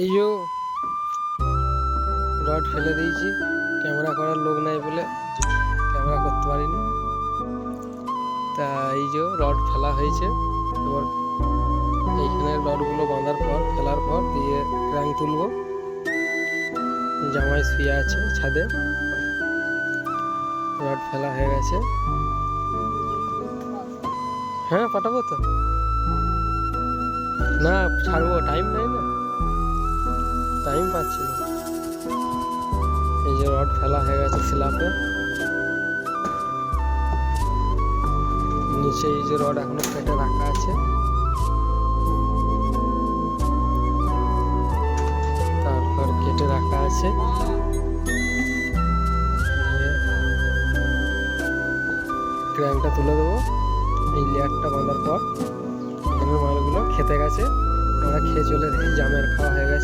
এই যে রড ফেলে দিয়েছি, ক্যামেরা করার লোক নাই বলে ক্যামেরা করতে পারিনি। তা এই যে রড ফেলা হয়েছে, এবার এইখানে রডগুলো বাঁধার পর, ফেলার পর দিয়ে ক্র্যাং তুলবো। জামাই শুয়ে আছে ছাদে। রড ফেলা হয়ে গেছে। হ্যাঁ পাঠাবো তো? না, ছাড়বো টাইম নেই না। পাচ্ছি। এই যে রড ফেলা হয়ে গেছে স্ল্যাপে নিচে এই যে রড এখনও কেটে রাখা আছে। তারপর কেটে রাখা আছে। ক্র্যাঙ্কটা তুলে দেবো। এই লেয়ারটা বাঁধার পর এখানের মালগুলো খেতে গেছে। আমরা খেয়ে চলে এসেছি, জামের খাওয়া হয়ে গেছে।